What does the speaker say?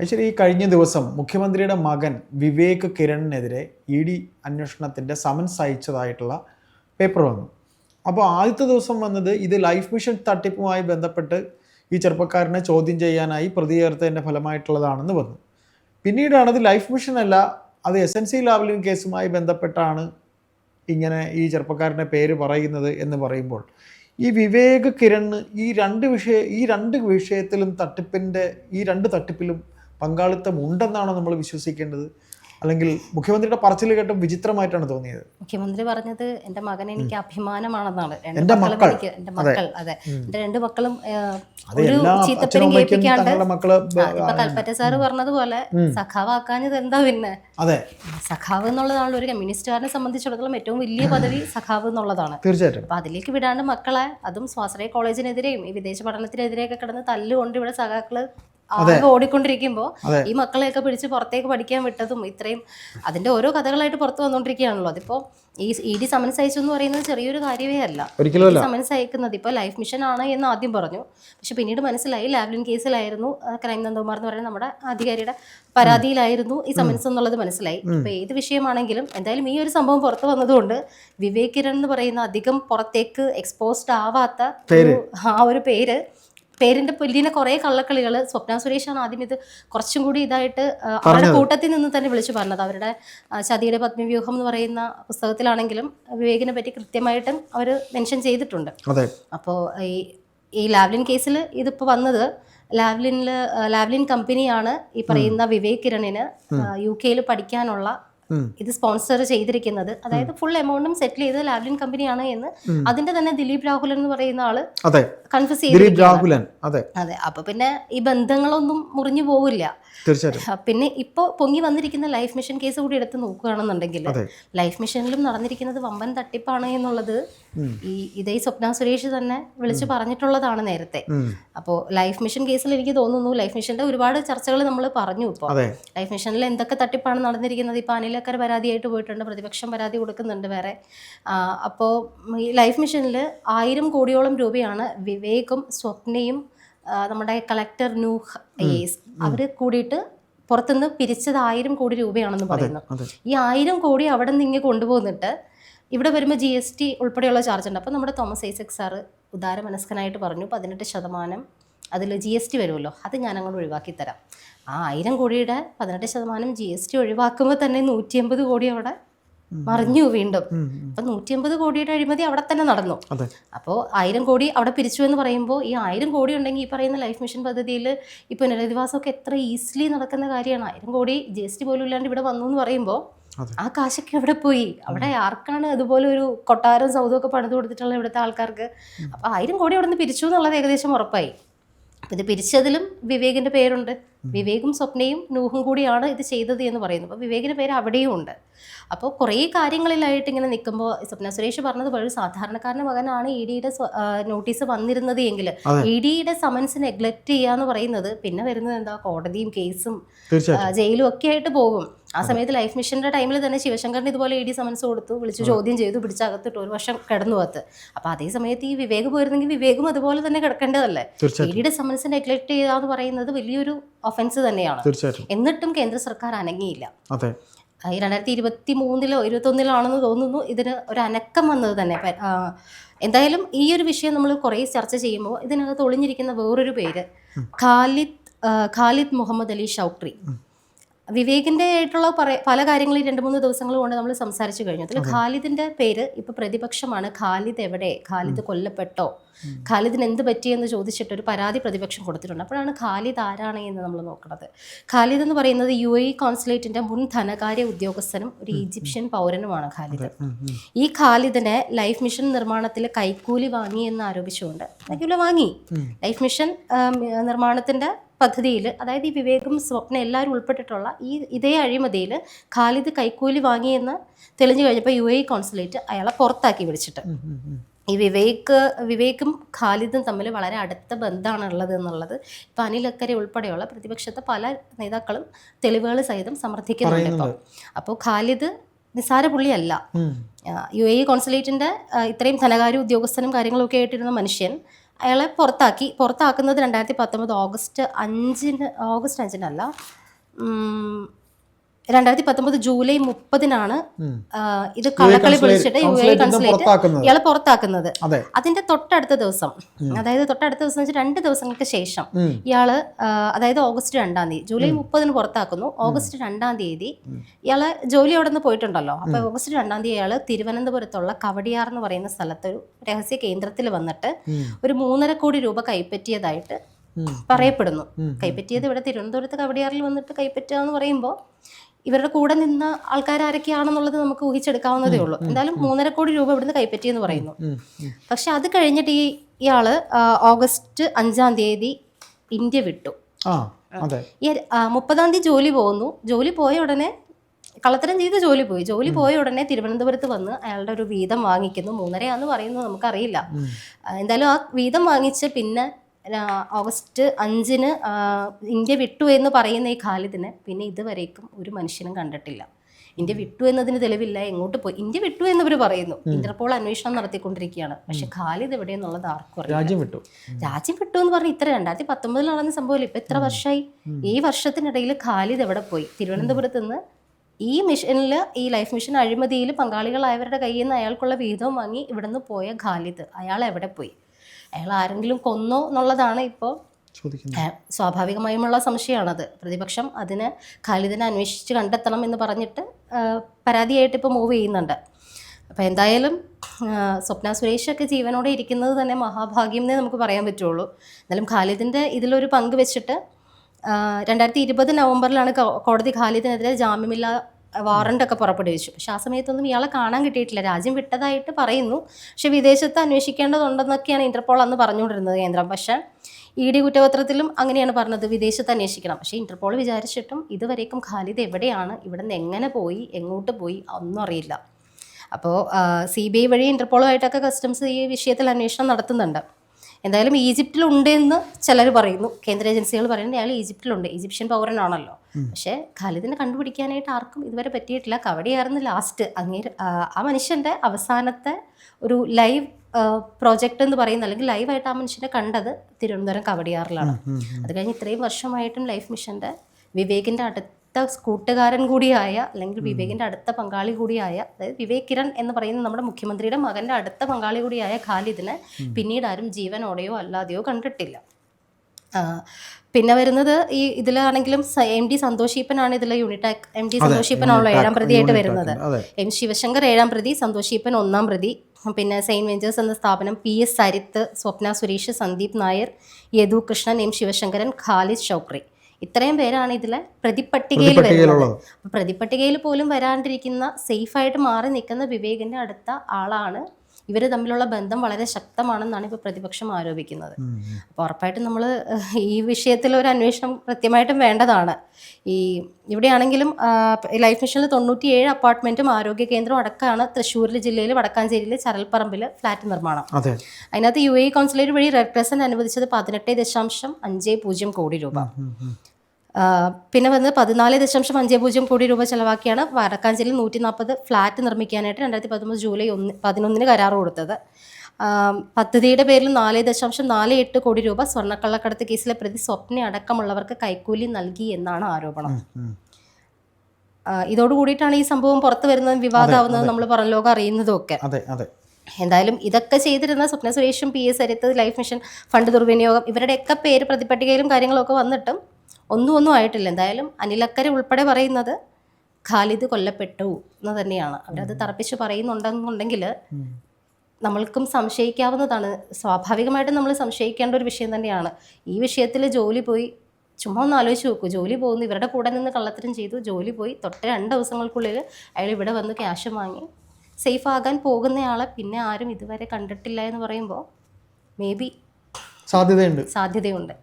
ശരി ഈ കഴിഞ്ഞ ദിവസം മുഖ്യമന്ത്രിയുടെ മകൻ വിവേക് കിരണിനെതിരെ ഇ ഡി അന്വേഷണത്തിന്റെ സമൻസ് അയച്ചതായിട്ടുള്ള പേപ്പർ വന്നു. അപ്പോൾ ആദ്യത്തെ ദിവസം വന്നത് ഇത് ലൈഫ് മിഷൻ തട്ടിപ്പുമായി ബന്ധപ്പെട്ട് ഈ ചെറുപ്പക്കാരനെ ചോദ്യം ചെയ്യാനായി പ്രതി ചേർത്തതിന്റെ ഫലമായിട്ടുള്ളതാണെന്ന് വന്നു. പിന്നീടാണ് അത് ലൈഫ് മിഷൻ അല്ല അത് എസ് എൻ സി ലാവലിൻ കേസുമായി ബന്ധപ്പെട്ടാണ് ഇങ്ങനെ ഈ ചെറുപ്പക്കാരന്റെ പേര് പറയുന്നത് എന്ന് പറയുമ്പോൾ ഈ വിവേക് കിരണ് ഈ രണ്ട് വിഷയ ഈ രണ്ട് വിഷയത്തിലും തട്ടിപ്പിന്റെ ഈ രണ്ട് തട്ടിപ്പിലും പങ്കാളിത്തം ഉണ്ടെന്നാണ് നമ്മൾ വിശ്വസിക്കേണ്ടത്? അല്ലെങ്കിൽ മുഖ്യമന്ത്രിയുടെ പറച്ചിൽ കേട്ട് വിചിത്രമായിട്ടാണ് തോന്നിയത്? മുഖ്യമന്ത്രി പറഞ്ഞത് എന്റെ മകൻ എനിക്ക് അഭിമാനമാണെന്നാണ്. എന്റെ മക്കൾ. എന്റെ മക്കൾ അതെ. എന്റെ രണ്ട് മക്കളും ഒരു ചീത്തപ്പേരും കേൾപ്പിക്കാണ്ട് ഇപ്പൊ കൽപ്പറ്റ സാറ് പറഞ്ഞതുപോലെ സഖാവാക്കാഞ്ഞത് എന്താ പിന്നെ? അതെ. സഖാവ് എന്നുള്ളതാണ് ഒരു കമ്മ്യൂണിസ്റ്റുകാരനെ സംബന്ധിച്ചിടത്തോളം ഏറ്റവും വലിയ പദവി സഖാവ് എന്നുള്ളതാണ്. തീർച്ചയായിട്ടും. അപ്പൊ അതിലേക്ക് വിടാണ്ട് മക്കളെ അതും സ്വാശ്രയ കോളേജിനെതിരെയും ഈ വിദേശ പഠനത്തിനെതിരെയൊക്കെ കിടന്ന് തല്ലുകൊണ്ട് ഇവിടെ സഖാക്കൾ ആകെ ഓടിക്കൊണ്ടിരിക്കുമ്പോ ഈ മക്കളെയൊക്കെ പിടിച്ച് പുറത്തേക്ക് പഠിക്കാൻ വിട്ടതും ഇത്രയും അതിന്റെ ഓരോ കഥകളായിട്ട് പുറത്തു വന്നുകൊണ്ടിരിക്കുകയാണല്ലോ അതിപ്പോ ഈ ഇ ഡി സമൻസ് അയച്ചു എന്ന് പറയുന്നത് ചെറിയൊരു കാര്യമേ അല്ല. സമൻസ് അയക്കുന്നത് ഇപ്പോൾ ലൈഫ് മിഷൻ ആണ് എന്ന് ആദ്യം പറഞ്ഞു. പക്ഷെ പിന്നീട് മനസ്സിലായി ലാവ്ലിൻ കേസിലായിരുന്നു ക്രൈം നന്ദകുമാർ എന്ന് പറയുന്ന നമ്മുടെ അധികാരിയുടെ പരാതിയിലായിരുന്നു ഈ സമൻസ് എന്നുള്ളത് മനസ്സിലായി. ഇപ്പൊ ഏത് വിഷയമാണെങ്കിലും എന്തായാലും ഈ ഒരു സംഭവം പുറത്തു വന്നതുകൊണ്ട് വിവേക് കിരൺ എന്ന് പറയുന്ന അധികം പുറത്തേക്ക് എക്സ്പോസ്ഡ് ആവാത്ത ആ ഒരു പേര് പേരിന്റെ പുല്ലിനെ കുറെ കള്ളക്കളികൾ സ്വപ്ന സുരേഷാണ് ആദ്യം ഇത് കുറച്ചും കൂടി ഇതായിട്ട് അവരുടെ കൂട്ടത്തിൽ നിന്ന് തന്നെ വിളിച്ചു പറഞ്ഞത്. അവരുടെ ചതിയുടെ പത്മവ്യൂഹം എന്ന് പറയുന്ന പുസ്തകത്തിലാണെങ്കിലും വിവേകിനെ പറ്റി കൃത്യമായിട്ടും അവർ മെൻഷൻ ചെയ്തിട്ടുണ്ട്. അപ്പോൾ ഈ ഈ ലാവ്ലിൻ കേസിൽ ഇതിപ്പോൾ വന്നത് ലാവ്ലിനിൽ ലാവ്ലിൻ കമ്പനിയാണ് ഈ പറയുന്ന വിവേക് കിരണിന് യു കെയിൽ പഠിക്കാനുള്ള. ഇത് സ്പോൺസർ ചെയ്തിരിക്കുന്നത്. അതായത് ഫുൾ എമൗണ്ടും സെറ്റിൽ ചെയ്ത് ലാവ്ലിൻ കമ്പനിയാണ് എന്ന്. അതിന്റെ തന്നെ ദിലീപ് രാഹുലൻ എന്ന് പറയുന്ന ആൾ അതെ. കൺഫ്യൂസ് രാഹുലൻ. അതെ. അതെ. അപ്പൊ പിന്നെ ഈ ബന്ധങ്ങളൊന്നും മുറിഞ്ഞു പോവില്ല. തീർച്ചയായിട്ടും. പിന്നെ ഇപ്പൊ പൊങ്ങി വന്നിരിക്കുന്ന ലൈഫ് മിഷൻ കേസ് കൂടി എടുത്ത് നോക്കുകയാണെന്നുണ്ടെങ്കിൽ. ലൈഫ് മിഷനിലും നടന്നിരിക്കുന്നത് വമ്പൻ തട്ടിപ്പാണ് എന്നുള്ളത് ഈ ഇതേ സ്വപ്ന സുരേഷ് തന്നെ വിളിച്ചു പറഞ്ഞിട്ടുള്ളതാണ് നേരത്തെ. അപ്പോ അപ്പോൾ ലൈഫ് മിഷൻ കേസിൽ എനിക്ക് തോന്നുന്നു ലൈഫ് മിഷന്റെ ഒരുപാട് ചർച്ചകൾ നമ്മൾ പറഞ്ഞു ഇപ്പോൾ ലൈഫ് മിഷനിൽ എന്തൊക്കെ തട്ടിപ്പാണ് നടന്നിരിക്കുന്നത്? ഇപ്പോൾ അനിലക്കർ പരാതിയായിട്ട് പോയിട്ടുണ്ട് പ്രതിപക്ഷം പരാതി കൊടുക്കുന്നുണ്ട് വേറെ. അപ്പോൾ ഈ ലൈഫ് മിഷനിൽ ആയിരം കോടിയോളം രൂപയാണ് വിവേകും സ്വപ്നയും നമ്മുടെ കളക്ടർ നൂഹ് എസ് അവർ കൂടിയിട്ട് പുറത്തുനിന്ന് പിരിച്ചത് ആയിരം കോടി രൂപയാണെന്ന് പറയുന്നു. ഈ ആയിരം കോടി അവിടെ നിന്ന് ഇങ്ങനെ കൊണ്ടുപോകുന്നിട്ട് ഇവിടെ വരുമ്പോൾ ജി എസ് ടി ഉൾപ്പെടെയുള്ള ചാർജ് ഉണ്ട് അപ്പോൾ നമ്മുടെ തോമസ് ഐസക് സാറ് ഉദാരമനസ്കനായിട്ട് പറഞ്ഞു പതിനെട്ട് ശതമാനം അതിൽ ജി എസ് ടി വരുമല്ലോ അത് ഞാൻ അങ്ങോട്ട് ഒഴിവാക്കി തരാം. ആ ആയിരം കോടിയുടെ പതിനെട്ട് ശതമാനം ജി എസ് ടി ഒഴിവാക്കുമ്പോൾ തന്നെ നൂറ്റി അമ്പത് കോടി അവിടെ മറിഞ്ഞു വീണ്ടും. അപ്പൊ നൂറ്റി അമ്പത് കോടിയുടെ അഴിമതി അവിടെ തന്നെ നടന്നു. അപ്പോൾ ആയിരം കോടി അവിടെ പിരിച്ചു എന്ന് പറയുമ്പോൾ ഈ ആയിരം കോടി ഉണ്ടെങ്കിൽ ഈ പറയുന്ന ലൈഫ് മിഷൻ പദ്ധതിയിൽ ഈ പുനരധിവാസമൊക്കെ എത്ര ഈസിലി നടക്കുന്ന കാര്യമാണ്. ആയിരം കോടി ജി എസ് ടി പോലും ഇല്ലാണ്ട് ഇവിടെ വന്നു എന്ന് പറയുമ്പോൾ. ആ കാശൊക്കെ എവിടെ പോയി? അവിടെ ആർക്കാണ് അതുപോലെ ഒരു കൊട്ടാരം സൗദമൊക്കെ പണിത് കൊടുത്തിട്ടുള്ള ഇവിടുത്തെ ആൾക്കാർക്ക്? അപ്പൊ ആയിരം കോടി അവിടെ നിന്ന് പിരിച്ചു എന്നുള്ളത് ഏകദേശം ഉറപ്പായി. ഇത് പിരിച്ചതിലും വിവേകിന്റെ പേരുണ്ട്. വിവേകും സ്വപ്നയും നൂഹും കൂടിയാണ് ഇത് ചെയ്തത് എന്ന് പറയുന്നത്. അപ്പോൾ വിവേകിന്റെ പേര് അവിടെയും ഉണ്ട്. അപ്പോൾ കുറേ കാര്യങ്ങളിലായിട്ട് ഇങ്ങനെ നിൽക്കുമ്പോൾ സ്വപ്ന സുരേഷ് പറഞ്ഞത് ഒരു സാധാരണക്കാരന്റെ മകനാണ് ഇ ഡിയുടെ നോട്ടീസ് വന്നിരുന്നത് എങ്കിൽ. ഇ ഡിയുടെ സമൻസ് നെഗ്ലക്റ്റ് ചെയ്യുക എന്ന് പറയുന്നത് പിന്നെ വരുന്നത് എന്താ? കോടതിയും കേസും ജയിലും ഒക്കെ ആയിട്ട് പോകും. ആ സമയത്ത് ലൈഫ് മിഷന്റെ ടൈമിൽ തന്നെ ശിവശങ്കറിന് ഇതുപോലെ ഇ ഡി സമൻസ് കൊടുത്തു വിളിച്ചു ചോദ്യം ചെയ്തു പിടിച്ചകത്തിട്ട് ഒരു വർഷം കിടന്നു അകത്ത്. അപ്പൊ അതേ സമയത്ത് ഈ വിവേക് പോയിരുന്നെങ്കിൽ വിവേകും അതുപോലെ തന്നെ കിടക്കേണ്ടതല്ലേ? ഇ ഡിയുടെ സമൻസ് നെഗ്ലക്ട് ചെയ്യുക എന്ന് പറയുന്നത് വലിയൊരു ഒഫൻസ് തന്നെയാണ്. തീർച്ചയായിട്ടും. എന്നിട്ടും കേന്ദ്ര സർക്കാർ അനങ്ങിയില്ല. അതെ. ഈ രണ്ടായിരത്തി ഇരുപത്തി മൂന്നിലോ ഇരുപത്തൊന്നിലോ ആണെന്ന് തോന്നുന്നു. ഇതിന് ഒരു അനക്കം വന്നത് തന്നെ. എന്തായാലും ഈ ഒരു വിഷയം നമ്മൾ കുറേ ചർച്ച ചെയ്യുമ്പോൾ ഇതിനകത്ത് ഒളിഞ്ഞിരിക്കുന്ന വേറൊരു പേര്. Khalid Khalid Muhammad Ali Shoukri. വിവേകിന്റെ ആയിട്ടുള്ള പല കാര്യങ്ങളും ഈ രണ്ട് മൂന്ന് ദിവസങ്ങൾ കൊണ്ട് നമ്മൾ സംസാരിച്ചു കഴിഞ്ഞു. അതിൽ ഖാലിദിന്റെ പേര് ഇപ്പൊ പ്രതിപക്ഷമാണ്. ഖാലിദ് എവിടെ? ഖാലിദ് കൊല്ലപ്പെട്ടോ? ഖാലിദിന് എന്ത് പറ്റിയെന്ന് ചോദിച്ചിട്ട് ഒരു പരാതി പ്രതിപക്ഷം കൊടുത്തിട്ടുണ്ട്. അപ്പോഴാണ് ഖാലിദ് ആരാണ് എന്ന് നമ്മൾ നോക്കുന്നത് ഖാലിദ് എന്ന് പറയുന്നത് യു എ കോൺസുലേറ്റിന്റെ മുൻ ധനകാര്യ ഉദ്യോഗസ്ഥനും ഒരു ഈജിപ്ഷ്യൻ പൗരനുമാണ് ഖാലിദ്. ഈ ഖാലിദിനെ ലൈഫ് മിഷൻ നിർമ്മാണത്തിൽ കൈക്കൂലി വാങ്ങി എന്ന് ആരോപിച്ചുകൊണ്ട്. കൈക്കൂലി വാങ്ങി. ലൈഫ് മിഷൻ നിർമ്മാണത്തിന്റെ പദ്ധതിയിൽ അതായത് ഈ വിവേകം സ്വപ്ന എല്ലാവരും ഉൾപ്പെട്ടിട്ടുള്ള ഈ ഇതേ അഴിമതിയിൽ ഖാലിദ് കൈക്കൂലി വാങ്ങിയെന്ന് തെളിഞ്ഞു കഴിഞ്ഞപ്പോൾ യു എ കോൺസുലേറ്റ് അയാളെ പുറത്താക്കി വിളിച്ചിട്ട്. ഈ വിവേക് വിവേക്കും ഖാലിദും തമ്മിൽ വളരെ അടുത്ത ബന്ധമാണ് ഉള്ളത് എന്നുള്ളത് ഇപ്പം അനിൽ അക്കരെ ഉൾപ്പെടെയുള്ള പ്രതിപക്ഷത്തെ പല നേതാക്കളും തെളിവുകൾ സഹിതം സമർത്ഥിക്കുന്നുണ്ട് ഇപ്പം അപ്പോൾ ഖാലിദ് നിസാര പുള്ളിയല്ല. യു എ കോൺസുലേറ്റിന്റെ ഇത്രയും ധനകാര്യ ഉദ്യോഗസ്ഥനും കാര്യങ്ങളൊക്കെ ആയിട്ടിരുന്ന മനുഷ്യൻ അയാളെ പുറത്താക്കി പുറത്താക്കുന്നത് രണ്ടായിരത്തി പത്തൊമ്പത് ഓഗസ്റ്റ് അഞ്ചിന് ഓഗസ്റ്റ് അഞ്ചിനല്ല രണ്ടായിരത്തി പത്തൊമ്പത് ജൂലൈ മുപ്പതിനാണ് ഇത് കള്ളക്കളി വിളിച്ചിട്ട് യു എ കൺസുലേറ്റ് ഇയാളെ പുറത്താക്കുന്നത്. അതിന്റെ തൊട്ടടുത്ത ദിവസം അതായത് തൊട്ടടുത്ത ദിവസം വെച്ചാൽ രണ്ട് ദിവസങ്ങൾക്ക് ശേഷം. ഇയാൾ അതായത് ഓഗസ്റ്റ് രണ്ടാം തീയതി ജൂലൈ മുപ്പതിന് പുറത്താക്കുന്നു. ഓഗസ്റ്റ് രണ്ടാം തീയതി ഇയാൾ ജോലി അവിടെ നിന്ന് പോയിട്ടുണ്ടല്ലോ അപ്പൊ ഓഗസ്റ്റ് രണ്ടാം തീയതി ഇയാൾ തിരുവനന്തപുരത്തുള്ള കവടിയാർ എന്ന് പറയുന്ന സ്ഥലത്ത് ഒരു രഹസ്യ കേന്ദ്രത്തിൽ വന്നിട്ട് ഒരു മൂന്നര കോടി രൂപ കൈപ്പറ്റിയതായിട്ട് പറയപ്പെടുന്നു. കൈപ്പറ്റിയത് ഇവിടെ തിരുവനന്തപുരത്ത് കവടിയാറിൽ വന്നിട്ട് കൈപ്പറ്റുക എന്ന് പറയുമ്പോൾ ഇവരുടെ കൂടെ നിന്ന ആൾക്കാർ ആരൊക്കെയാണെന്നുള്ളത് നമുക്ക് ഊഹിച്ചെടുക്കാവുന്നതേ ഉള്ളൂ. എന്തായാലും മൂന്നര കോടി രൂപ ഇവിടുന്ന് കൈപ്പറ്റി എന്ന് പറയുന്നു. പക്ഷെ അത് കഴിഞ്ഞിട്ട് ഈ ഇയാൾ ഓഗസ്റ്റ് അഞ്ചാം തീയതി ഇന്ത്യ വിട്ടു. ഈ മുപ്പതാം തീയതി ജോലി പോകുന്നു ജോലി പോയ ഉടനെ കള്ളത്തരം ചെയ്ത് ജോലി പോയി. ജോലി പോയ ഉടനെ തിരുവനന്തപുരത്ത് വന്ന് അയാളുടെ ഒരു വീതം വാങ്ങിക്കുന്നു. മൂന്നരയാന്ന് പറയുന്നത് നമുക്കറിയില്ല. എന്തായാലും ആ വീതം വാങ്ങിച്ച് പിന്നെ ഓഗസ്റ്റ് അഞ്ചിന് ഇന്ത്യ വിട്ടു എന്ന് പറയുന്ന ഈ ഖാലിദിനെ പിന്നെ ഇതുവരേക്കും ഒരു മനുഷ്യനും കണ്ടിട്ടില്ല. ഇന്ത്യ വിട്ടു എന്നതിന് തെളിവില്ല എങ്ങോട്ട് പോയി? ഇന്ത്യ വിട്ടു എന്ന് എന്നവർ പറയുന്നു ഇന്റർപോൾ അന്വേഷണം നടത്തിക്കൊണ്ടിരിക്കുകയാണ്. പക്ഷെ ഖാലിദ് എവിടെ എന്നുള്ളത് ആർക്കും രാജ്യം വിട്ടു. രാജ്യം വിട്ടു എന്ന് പറഞ്ഞാൽ ഇത്ര രണ്ടായിരത്തി പത്തൊമ്പതിൽ നടന്ന സംഭവമില്ല? ഇപ്പൊ എത്ര വർഷമായി ഈ വർഷത്തിനിടയിൽ ഖാലിദ് എവിടെ പോയി? തിരുവനന്തപുരത്ത് നിന്ന് ഈ മിഷനിൽ ഈ ലൈഫ് മിഷൻ അഴിമതിയിൽ പങ്കാളികളായവരുടെ കയ്യിൽ നിന്ന് അയാൾക്കുള്ള വിഹിതവും വാങ്ങി ഇവിടുന്ന് പോയ ഖാലിദ് അയാൾ എവിടെ പോയി? അയാൾ ആരെങ്കിലും കൊന്നോ എന്നുള്ളതാണ് ഇപ്പോൾ സ്വാഭാവികമായുമുള്ള സംശയമാണത്. പ്രതിപക്ഷം അതിന് ഖാലിദിനെ അന്വേഷിച്ച് കണ്ടെത്തണം എന്ന് പറഞ്ഞിട്ട് പരാതിയായിട്ട് ഇപ്പോൾ മൂവ് ചെയ്യുന്നുണ്ട്. അപ്പോൾ എന്തായാലും സ്വപ്ന സുരേഷൊക്കെ ജീവനോടെ ഇരിക്കുന്നത് തന്നെ മഹാഭാഗ്യം എന്നേ നമുക്ക് പറയാൻ പറ്റുള്ളൂ. എന്നാലും ഖാലിദിന്റെ ഇതിലൊരു പങ്ക് വെച്ചിട്ട് രണ്ടായിരത്തി ഇരുപത് നവംബറിലാണ് കോടതി ഖാലിദിനെതിരെ ജാമ്യമില്ല വാറണ്ട് ഒക്കെ പുറപ്പെടുവിച്ചു. പക്ഷെ ആ സമയത്തൊന്നും ഇയാളെ കാണാൻ കിട്ടിയിട്ടില്ല. രാജ്യം വിട്ടതായിട്ട് പറയുന്നു. പക്ഷെ വിദേശത്ത് അന്വേഷിക്കേണ്ടതുണ്ടെന്നൊക്കെയാണ് ഇന്റർപോൾ അന്ന് പറഞ്ഞുകൊണ്ടിരുന്നത് കേന്ദ്രം. പക്ഷേ ഇ ഡി കുറ്റപത്രത്തിലും അങ്ങനെയാണ് പറഞ്ഞത്. വിദേശത്ത് അന്വേഷിക്കണം. പക്ഷേ ഇന്റർപോൾ വിചാരിച്ചിട്ടും ഇതുവരേക്കും ഖാലിദ് എവിടെയാണ്? ഇവിടെ നിന്ന് എങ്ങനെ പോയി? എങ്ങോട്ട് പോയി? ഒന്നും അറിയില്ല. അപ്പോൾ സി ബി ഐ വഴി ഇന്റർപോളുമായിട്ടൊക്കെ കസ്റ്റംസ് ഈ വിഷയത്തിൽ അന്വേഷണം നടത്തുന്നുണ്ട്. എന്തായാലും ഈജിപ്തിലുണ്ട് എന്ന് ചിലർ പറയുന്നു. കേന്ദ്ര ഏജൻസികൾ പറയുന്നത് അയാൾ ഈജിപ്തിലുണ്ട്. ഈജിപ്ഷ്യൻ പൗരനാണല്ലോ. പക്ഷേ ഖാലിദിനെ കണ്ടുപിടിക്കാനായിട്ട് ആർക്കും ഇതുവരെ പറ്റിയിട്ടില്ല. കവടിയായിരുന്നു ലാസ്റ്റ് അങ്ങേ ആ, മനുഷ്യന്റെ അവസാനത്തെ ഒരു ലൈവ് പ്രോജക്റ്റ് എന്ന് പറയുന്ന അല്ലെങ്കിൽ ലൈവായിട്ട് ആ മനുഷ്യനെ കണ്ടത് തിരുവനന്തപുരം കവടിയാറിലാണ്. അത് കഴിഞ്ഞ് ഇത്രയും വർഷമായിട്ടും ലൈഫ് മിഷന്റെ വിവേകിന്റെ അടുത്ത കൂട്ടുകാരൻ കൂടിയായ അല്ലെങ്കിൽ വിവേകിന്റെ അടുത്ത പങ്കാളി കൂടിയായ അതായത് വിവേക് കിരൺ എന്ന് പറയുന്ന നമ്മുടെ മുഖ്യമന്ത്രിയുടെ മകന്റെ അടുത്ത പങ്കാളി കൂടിയായ ഖാലിദിനെ പിന്നീട് ആരും ജീവനോടെയോ അല്ലാതെയോ കണ്ടിട്ടില്ല. പിന്നെ വരുന്നത് ഈ ഇതിലാണെങ്കിലും എം ഡി സന്തോഷീപ്പനാണ് ഇതിൽ യൂണിടാക് എം ഡി സന്തോഷീപ്പനാണല്ലോ ഏഴാം പ്രതിയായിട്ട് വരുന്നത്. എം ശിവശങ്കർ ഏഴാം പ്രതി സന്തോഷ് ഈപ്പൻ ഒന്നാം പ്രതി പിന്നെ സെയിൻ വെഞ്ചേഴ്സ് എന്ന സ്ഥാപനം P S Sarith Swapna Suresh Sandeep Nair Yadu Krishnan M Sivasankaran Khalid Shoukri ഇത്രയും പേരാണ് ഇതിലെ പ്രതിപട്ടികയിൽ വരുന്നത്. പ്രതിപട്ടികയിൽ പോലും വരാണ്ടിരിക്കുന്ന സേഫായിട്ട് മാറി നിൽക്കുന്ന വിവേകിന്റെ അടുത്ത ആളാണ്. ഇവർ തമ്മിലുള്ള ബന്ധം വളരെ ശക്തമാണെന്നാണ് ഇപ്പോൾ പ്രതിപക്ഷം ആരോപിക്കുന്നത്. അപ്പൊ അപ്പോൾ ഉറപ്പായിട്ടും നമ്മൾ ഈ വിഷയത്തിൽ ഒരു അന്വേഷണം കൃത്യമായിട്ടും വേണ്ടതാണ്. ഈ ഇവിടെയാണെങ്കിലും ലൈഫ് മിഷനിൽ തൊണ്ണൂറ്റിയേഴ് അപ്പാർട്ട്മെന്റും ആരോഗ്യ കേന്ദ്രവും അടക്കമാണ് തൃശ്ശൂർ ജില്ലയിൽ വടക്കാഞ്ചേരിയിൽ ചരൽപ്പറമ്പിൽ ഫ്ലാറ്റ് നിർമ്മാണം. അതെ. അതിനകത്ത് യു എ കൗൺസിലേറ്റ് വഴി റെഡ് ക്രസന്റ് അനുവദിച്ചത് പതിനെട്ട് ദശാംശം അഞ്ച് പൂജ്യം കോടി രൂപ. പിന്നെ വന്ന് പതിനാല് ദശാംശം അഞ്ച് പൂജ്യം കോടി രൂപ ചെലവാക്കിയാണ് വടക്കാഞ്ചേരിയിൽ നൂറ്റി നാൽപ്പത് ഫ്ലാറ്റ് നിർമ്മിക്കാനായിട്ട് രണ്ടായിരത്തി പത്തൊമ്പത് ജൂലൈ ഒന്ന് പതിനൊന്നിന് കരാർ കൊടുത്തത്. പദ്ധതിയുടെ പേരിൽ നാല് ദശാംശം നാല് എട്ട് കോടി രൂപ സ്വർണക്കള്ളക്കടത്ത് കേസിലെ പ്രതി സ്വപ്ന അടക്കമുള്ളവർക്ക് കൈക്കൂലി നൽകി എന്നാണ് ആരോപണം. ഇതോടുകൂടിയിട്ടാണ് ഈ സംഭവം പുറത്തു വരുന്നതും വിവാദമാവുന്നത് നമ്മൾ പുറം ലോകം അറിയുന്നതും ഒക്കെ എന്തായാലും ഇതൊക്കെ ചെയ്തിരുന്ന സ്വപ്ന സുരേഷും P S Harith life mission fund ദുർവിനിയോഗം ഇവരുടെയൊക്കെ പേര് പ്രതിപട്ടികയിലും കാര്യങ്ങളൊക്കെ വന്നിട്ടും ഒന്നും ഒന്നും ആയിട്ടില്ല. എന്തായാലും അനിലക്കര ഉൾപ്പെടെ പറയുന്നത് ഖാലിദ് കൊല്ലപ്പെട്ടു എന്ന് തന്നെയാണ്. അവരത് തറപ്പിച്ച് പറയുന്നുണ്ടെന്നുണ്ടെങ്കിൽ നമ്മൾക്കും സംശയിക്കാവുന്നതാണ്. സ്വാഭാവികമായിട്ടും നമ്മൾ സംശയിക്കേണ്ട ഒരു വിഷയം തന്നെയാണ്. ഈ വിഷയത്തിൽ ജോലി പോയി ചുമ്മാ ഒന്ന് ആലോചിച്ച് നോക്കൂ. ജോലി പോകുന്നു ഇവരുടെ കൂടെ നിന്ന് കള്ളത്തരം ചെയ്തു ജോലി പോയി തൊട്ട് രണ്ട് ദിവസങ്ങൾക്കുള്ളിൽ അയാൾ ഇവിടെ വന്ന് ക്യാഷ് വാങ്ങി. സേഫ് ആകാൻ പോകുന്നയാളെ പിന്നെ ആരും ഇതുവരെ കണ്ടിട്ടില്ല എന്ന് പറയുമ്പോൾ മേ ബി സാധ്യതയുണ്ട്. സാധ്യതയുണ്ട്.